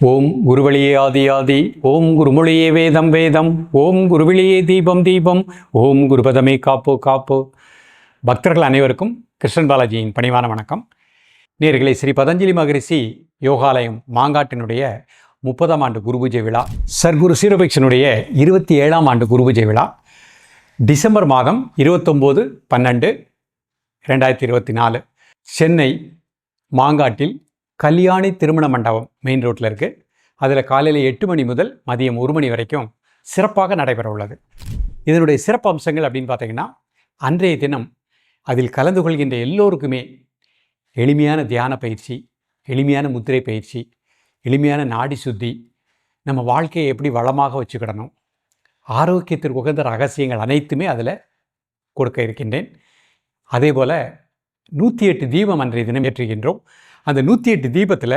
ஓம் குருவழியே ஆதி ஆதி ஓம் குருமொழியே வேதம் வேதம் ஓம் குருவிழியே தீபம் தீபம் ஓம் குருபதமே காப்போ காப்போ. பக்தர்கள் அனைவருக்கும் கிருஷ்ணன் பாலாஜியின் பணிவான வணக்கம். நேர்களை ஸ்ரீ பதஞ்சலி மகரிஷி யோகாலயம் மாங்காட்டினுடைய முப்பதாம் ஆண்டு குருபூஜை விழா சர்க்குரு சீரபக்ஷனுடைய இருபத்தி ஏழாம் ஆண்டு குருபூஜை விழா டிசம்பர் மாதம் இருபத்தொம்போது பன்னெண்டு ரெண்டாயிரத்தி இருபத்தி நாலு சென்னை மாங்காட்டில் கல்யாணி திருமண மண்டபம் மெயின் ரோட்டில் இருக்குது அதில் காலையில் எட்டு மணி முதல் மதியம் ஒரு மணி வரைக்கும் சிறப்பாக நடைபெற உள்ளது. இதனுடைய சிறப்பு அம்சங்கள் அப்படின்னு பார்த்தீங்கன்னா அன்றைய தினம் அதில் கலந்து கொள்கின்ற எல்லோருக்குமே எளிமையான தியான பயிற்சி எளிமையான முத்திரை பயிற்சி எளிமையான நாடி சுத்தி நம்ம வாழ்க்கையை எப்படி வளமாக வச்சுக்கிடணும் ஆரோக்கியத்திற்கு உகந்த ரகசியங்கள் அனைத்துமே அதில் கொடுக்க இருக்கின்றேன். அதே போல் நூற்றி எட்டு தீபம் அன்றைய தினம் ஏற்றுகின்றோம். அந்த நூற்றி எட்டு தீபத்தில்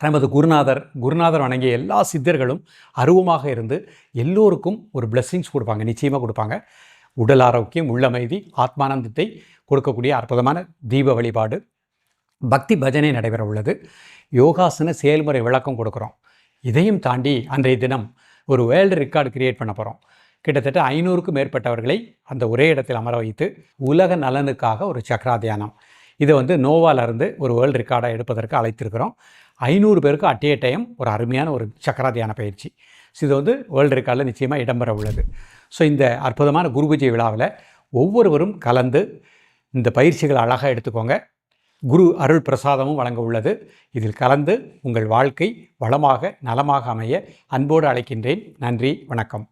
நமது குருநாதர் குருநாதர் வணங்கிய எல்லா சித்தர்களும் அருவமாக இருந்து எல்லோருக்கும் ஒரு பிளெஸ்ஸிங்ஸ் கொடுப்பாங்க நிச்சயமாக கொடுப்பாங்க. உடல் ஆரோக்கியம் உள்ளமைதி ஆத்மானந்தத்தை கொடுக்கக்கூடிய அற்புதமான தீப வழிபாடு பக்தி பஜனை நடைபெற உள்ளது. யோகாசன செயல்முறை விளக்கம் கொடுக்குறோம். இதையும் தாண்டி அன்றைய தினம் ஒரு வேர்ல்டு ரெக்கார்டு கிரியேட் பண்ண போகிறோம் கிட்டத்தட்ட ஐநூறுக்கும் மேற்பட்டவர்களை அந்த ஒரே இடத்தில் அமர வைத்து உலக நலனுக்காக ஒரு சக்கரா தியானம் இதை வந்து நோவால இருந்து ஒரு வேர்ல்டு ரெக்கார்டாக எடுப்பதற்கு அழைத்திருக்கிறோம். ஐநூறு பேருக்கு அட் ஏ டைம் ஒரு அருமையான ஒரு சக்கரா தியான பயிற்சி. ஸோ இது வந்து வேர்ல்டு ரெக்கார்டில் நிச்சயமாக இடம்பெற உள்ளது. ஸோ இந்த அற்புதமான குருபூஜை விழாவில் ஒவ்வொருவரும் கலந்து இந்த பயிற்சிகளை அழகாக எடுத்துக்கோங்க. குரு அருள் பிரசாதமும் வழங்க உள்ளது. இதில் கலந்து உங்கள் வாழ்க்கை வளமாக நலமாக அமைய அன்போடு அழைக்கின்றேன். நன்றி வணக்கம்.